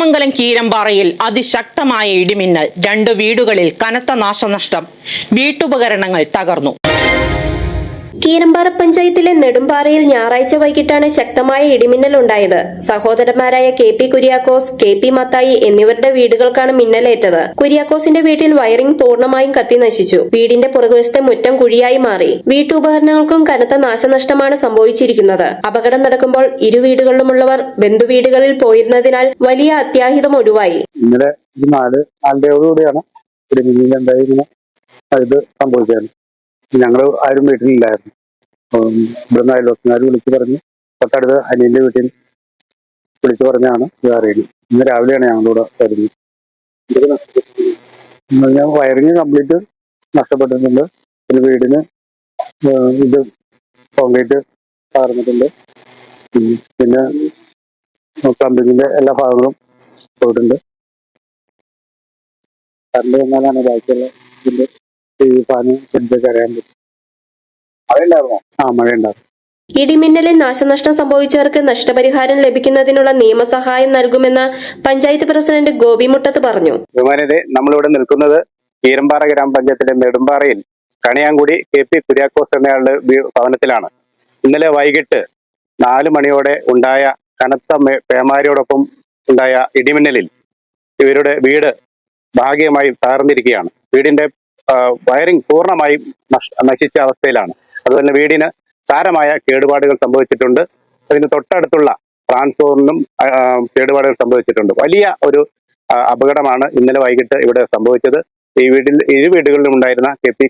മംഗലം കീരമ്പാറയിൽ അതിശക്തമായ ഇടിമിന്നൽ. രണ്ട് വീടുകളിൽ കനത്ത നാശനഷ്ടം. വീട്ടുപകരണങ്ങൾ തകർന്നു. കീരമ്പാറ പഞ്ചായത്തിലെ നെടുമ്പാറയിൽ ഞായറാഴ്ച വൈകിട്ടാണ് ശക്തമായ ഇടിമിന്നൽ ഉണ്ടായത് സഹോദരന്മാരായ K P Kuriakose K P Mathai എന്നിവരുടെ വീടുകൾക്കാണ് മിന്നലേറ്റത്. കുര്യാക്കോസിന്റെ വീട്ടിൽ വയറിംഗ് പൂർണമായും കത്തി നശിച്ചു. വീടിന്റെ പുറകുവശത്തെ മുറ്റം കുഴിയായി മാറി. വീട്ടുപകരണങ്ങൾക്കും കനത്ത നാശനഷ്ടമാണ് സംഭവിച്ചിരിക്കുന്നത്. അപകടം നടക്കുമ്പോൾ ഇരു വീടുകളിലുമുള്ളവർ ബന്ധുവീടുകളിൽ പോയിരുന്നതിനാൽ വലിയ അത്യാഹിതം ഒഴിവായി. ഇന്നലെ നാല് ഇത് സംഭവിച്ചത്. ഞങ്ങൾ ആരും വീട്ടിലില്ലായിരുന്നു. ഇവിടുന്ന് അയൽവക്കക്കാർ വിളിച്ചു പറഞ്ഞ് തൊട്ടടുത്ത് അനിയന്റെ വീട്ടിൽ വിളിച്ചു പറഞ്ഞാണ് ഇത് അറിയുന്നത് ഇന്ന് രാവിലെയാണ് ഞങ്ങളിവിടെ വരുന്നത്. ഞാൻ വയറിങ് കംപ്ലീറ്റ് നഷ്ടപ്പെട്ടിട്ടുണ്ട്. പിന്നെ വീടിന് ഇത് കോൺക്രീറ്റ് തകർന്നിട്ടുണ്ട്. പിന്നെ കമ്പനിന്റെ എല്ലാ ഭാഗങ്ങളും പോയിട്ടുണ്ട്. കറണ്ട് വന്നാലാണ് ബാക്കിയുള്ള ഇതിന്റെ ടി വി ഫാന് ഫ്രിഡ്ജൊക്കെ അറിയാൻ പറ്റും മഴയുണ്ടായിരുന്നോ. ആ ഇടിമിന്നലിൽ നാശനഷ്ടം സംഭവിച്ചവർക്ക് നഷ്ടപരിഹാരം ലഭിക്കുന്നതിനുള്ള നിയമസഹായം നൽകുമെന്ന് പഞ്ചായത്ത് പ്രസിഡന്റ് ഗോപി മുട്ടത്ത് പറഞ്ഞു. നമ്മളിവിടെ നിൽക്കുന്നത് ഈരമ്പാറ ഗ്രാമപഞ്ചായത്തിലെ നെടുമ്പാറയിൽ കണിയാങ്കുടി കെ പി കുര്യാക്കോസ് എന്നയാളുടെ ഭവനത്തിലാണ്. ഇന്നലെ വൈകിട്ട് നാല് മണിയോടെ ഉണ്ടായ കനത്ത പേമാരിയോടൊപ്പം ഉണ്ടായ ഇടിമിന്നലിൽ ഇവരുടെ വീട് ഭാഗികമായി തകർന്നിരിക്കുകയാണ്. വീടിന്റെ വയറിംഗ് പൂർണമായും നശിച്ച അവസ്ഥയിലാണ്. അതുപോലെ വീടിന് സാരമായ കേടുപാടുകൾ സംഭവിച്ചിട്ടുണ്ട്. അതിന് തൊട്ടടുത്തുള്ള ട്രാൻസ്ഫോറിനും കേടുപാടുകൾ സംഭവിച്ചിട്ടുണ്ട്. വലിയ ഒരു അപകടമാണ് ഇന്നലെ വൈകിട്ട് ഇവിടെ സംഭവിച്ചത്. ഈ വീട്ടിൽ ഏഴ് വീടുകളിലും ഉണ്ടായിരുന്ന കെ പി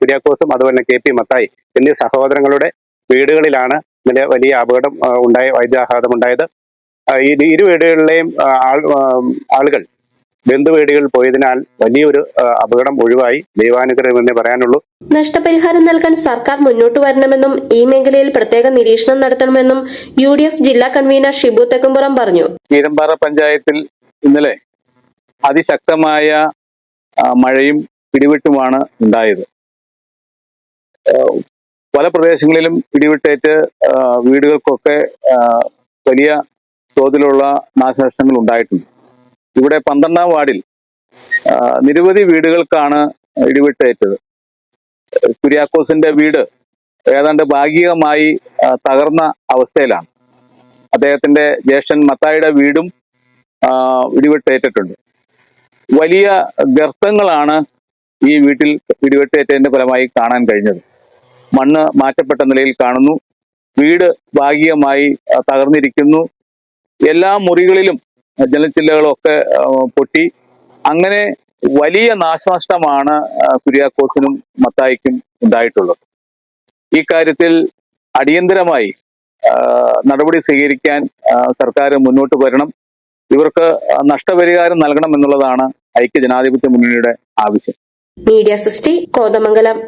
കുര്യാക്കോസും അതുപോലെ കെ പി മത്തായി എന്നീ സഹോദരങ്ങളുടെ വീടുകളിലാണ് ഇന്നലെ വലിയ അപകടം ഉണ്ടായ വൈദ്യാഘാതം ഉണ്ടായത്. ഈ ഇരു വീടുകളിലെയും ആൾ ആളുകൾ ബന്ധുവീടുകളിൽ പോയതിനാൽ വലിയൊരു അപകടം ഒഴിവായി. ദൈവാനുഗ്രഹം എന്നേ പറയാനുള്ളൂ. നഷ്ടപരിഹാരം നൽകാൻ സർക്കാർ മുന്നോട്ട് വരണമെന്നും ഈ മേഖലയിൽ പ്രത്യേക നിരീക്ഷണം നടത്തണമെന്നും യു ഡി എഫ് ജില്ലാ കൺവീനർ ഷിബു തെക്കുംപുറം പറഞ്ഞു. കീരമ്പാറ പഞ്ചായത്തിൽ ഇന്നലെ അതിശക്തമായ മഴയും പിടിവിട്ടുമാണ് ഉണ്ടായത്. പല പ്രദേശങ്ങളിലും പിടിവിട്ടേറ്റ് വീടുകൾക്കൊക്കെ വലിയ തോതിലുള്ള നാശനഷ്ടങ്ങൾ ഉണ്ടായിട്ടുണ്ട്. ഇവിടെ പന്ത്രണ്ടാം വാർഡിൽ നിരവധി വീടുകൾക്കാണ് ഇടിവിട്ടേറ്റത്. കുര്യാക്കോസിന്റെ വീട് ഏതാണ്ട് ഭാഗികമായി തകർന്ന അവസ്ഥയിലാണ്. അദ്ദേഹത്തിന്റെ ജ്യേഷ്ഠൻ മത്തായിയുടെ വീടും ഇടിവെട്ടേറ്റിട്ടുണ്ട്. വലിയ ഗർത്തങ്ങളാണ് ഈ വീട്ടിൽ ഇടിവെട്ടേറ്റതിന്റെ ഫലമായി കാണാൻ കഴിഞ്ഞത്. മണ്ണ് മാറ്റപ്പെട്ട നിലയിൽ കാണുന്നു. വീട് ഭാഗികമായി തകർന്നിരിക്കുന്നു. എല്ലാ മുറികളിലും ജലച്ചില്ലകളൊക്കെ പൊട്ടി. അങ്ങനെ വലിയ നാശനഷ്ടമാണ് കുര്യാക്കോസിനും മത്തായിക്കും ഉണ്ടായിട്ടുള്ളത്. ഈ കാര്യത്തിൽ അടിയന്തരമായി നടപടി സ്വീകരിക്കാൻ സർക്കാർ മുന്നോട്ട് വരണം. ഇവർക്ക് നഷ്ടപരിഹാരം നൽകണം എന്നുള്ളതാണ് ഐക്യ ജനാധിപത്യ മുന്നണിയുടെ ആവശ്യം. മീഡിയ സൃഷ്ടി കോതമംഗലം.